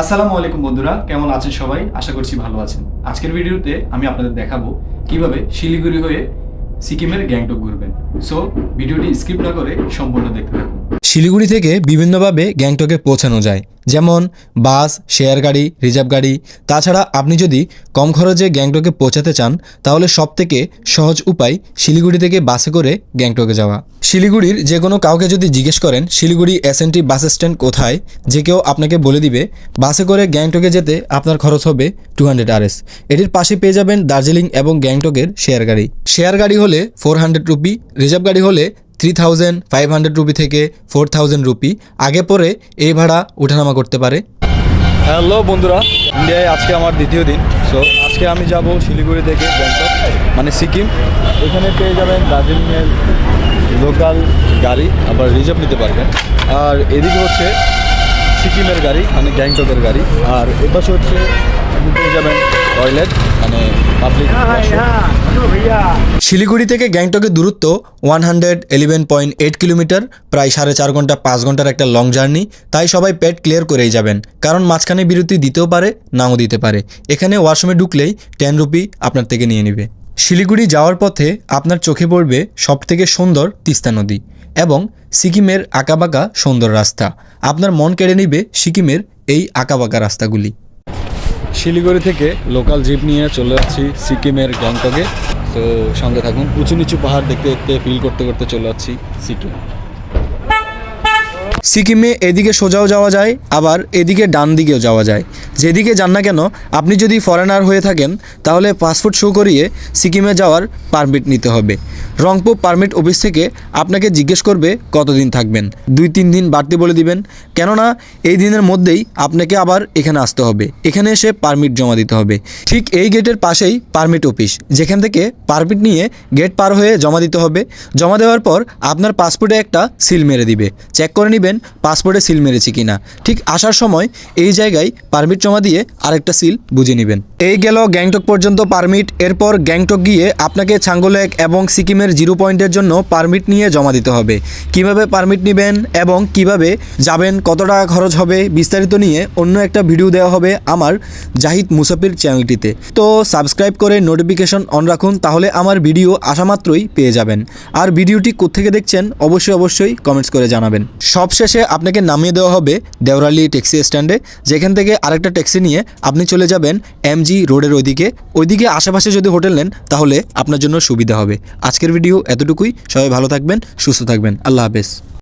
আসসালামু আলাইকুম বন্ধুরা, কেমন আছেন সবাই? আশা করছি ভালো আছেন। আজকের ভিডিওতে আমি আপনাদের দেখাবো কীভাবে শিলিগুড়ি হয়ে সিকিমের গ্যাংটক ঘুরবেন। সো ভিডিওটি স্কিপ না করে সম্পূর্ণ দেখতে থাকুন। শিলিগুড়ি থেকে বিভিন্নভাবে গ্যাংটকে পৌঁছানো যায়। যেমন বাস, শেয়ার গাড়ি, রিজার্ভ গাড়ি। তাছাড়া আপনি যদি কম খরচে গ্যাংটকে পৌঁছাতে চান, তাহলে সবথেকে সহজ উপায় শিলিগুড়ি থেকে বাসে করে গ্যাংটকে যাওয়া। শিলিগুড়ির যে কোনো কাউকে যদি জিজ্ঞেস করেন, শিলিগুড়ি এসএনটি বাস স্ট্যান্ড কোথায়? যে কেউ আপনাকে বলে দিবে, বাসে করে গ্যাংটকে যেতে আপনার খরচ হবে টু হান্ড্রেড আরএস এটির পাশে পেয়ে যাবেন দার্জিলিং এবং গ্যাংটকের শেয়ার গাড়ি। শেয়ার গাড়ি হলে ফোর হান্ড্রেড রুপি রিজার্ভ গাড়ি হলে three thousand five hundred rupee থেকে ফোর থাউজেন্ড রুপি আগে পরে এই ভাড়া ওঠানামা করতে পারে। হ্যালো বন্ধুরা, ইন্ডিয়ায় আজকে আমার দ্বিতীয় দিন। সো আজকে আমি যাব শিলিগুড়ি থেকে গ্যাংটক মানে সিকিম। এখানে পেয়ে যাবেন দার্জিলিংয়ের লোকাল গাড়ি, আবার রিজার্ভ নিতে পারবেন। আর এদিকে হচ্ছে সিকিমের গাড়ি মানে গ্যাংটকের গাড়ি। আর এপাশে হচ্ছে আপনি পেয়ে যাবেন টয়লেট মানে পাবলিক শিলিগুড়ি থেকে গ্যাংটকের দূরত্ব one hundred eleven point eight kilometre প্রায় সাড়ে চার ঘণ্টা পাঁচ ঘণ্টার একটা লং জার্নি তাই সবাই পেট ক্লিয়ার করেই যাবেন। কারণ মাঝখানে বিরতি দিতেও পারে নাও দিতে পারে। এখানে ওয়াশরুমে ঢুকলেই টেন রুপি আপনার থেকে নিয়ে নেবে। শিলিগুড়ি যাওয়ার পথে আপনার চোখে পড়বে সবথেকে সুন্দর তিস্তা নদী এবং সিকিমের আঁকাবাঁকা সুন্দর রাস্তা। আপনার মন কেড়ে নিবে সিকিমের এই আঁকাবাঁকা রাস্তাগুলি। শিলিগুড়ি থেকে লোকাল জিপ নিয়ে চলে যাচ্ছি সিকিমের গ্যাংটকে। তো সঙ্গে থাকুন, উঁচু নিচু পাহাড় দেখতে দেখতে ফিল করতে করতে চলে যাচ্ছি সিকিম। সিকিমে এদিকে সোজাও যাওয়া যায়, আবার এদিকে ডান দিকেও যাওয়া যায়। যেদিকে যান না কেন, আপনি যদি ফরেনার হয়ে থাকেন, তাহলে পাসপোর্ট শো করিয়ে সিকিমে যাওয়ার পারমিট নিতে হবে। রংপুর পারমিট অফিস থেকে আপনাকে জিজ্ঞেস করবে কতদিন থাকবেন। দুই তিন দিন বাড়তি বলে দিবেন। কেননা, এই দিনের মধ্যেই আপনাকে আবার এখানে আসতে হবে। এখানে এসে পারমিট জমা দিতে হবে। ঠিক এই গেটের পাশেই পারমিট অফিস যেখান থেকে পারমিট নিয়ে গেট পার হয়ে জমা দিতে হবে। জমা দেওয়ার পর আপনার পাসপোর্টে একটা সিল মেরে দিবে। চেক করে নেবেন পাসপোর্টে সিল মেরেছি কিনা। ঠিক আসার সময় এই জায়গায় পারমিট জমা দিয়ে আরেকটা সিল বুঝে নেবেন। এই গেল গ্যাংটক পর্যন্ত পারমিট, এরপর গ্যাংটক গিয়ে আপনাকে ছাঙ্গোলেক এবং সিকিমের জিরো পয়েন্টের জন্য পারমিট নিয়ে জমা দিতে হবে। কীভাবে পারমিট নেবেন এবং কীভাবে যাবেন, কত টাকা খরচ হবে, বিস্তারিত নিয়ে অন্য একটা ভিডিও দেওয়া হবে আমার জাহিদ মুসাফির চ্যানেলটিতে। তো সাবস্ক্রাইব করে নোটিফিকেশন অন রাখুন, তাহলে আমার ভিডিও আসা মাত্রই পেয়ে যাবেন। আর ভিডিওটি কোত্থেকে দেখছেন, অবশ্যই অবশ্যই কমেন্টস করে জানাবেন। সবশেষে আপনাকে নামিয়ে দেওয়া হবে দেওরালি ট্যাক্সি স্ট্যান্ডে, যেখান থেকে আরেকটা ট্যাক্সি নিয়ে আপনি চলে যাবেন এমজি রোডের ওইদিকে। ওইদিকে আশেপাশে যদি হোটেল নেন, তাহলে আপনার জন্য সুবিধা হবে। আজকের ভিডিও এতটুকুই। সবাই ভালো থাকবেন, সুস্থ থাকবেন। আল্লাহ হাফেজ।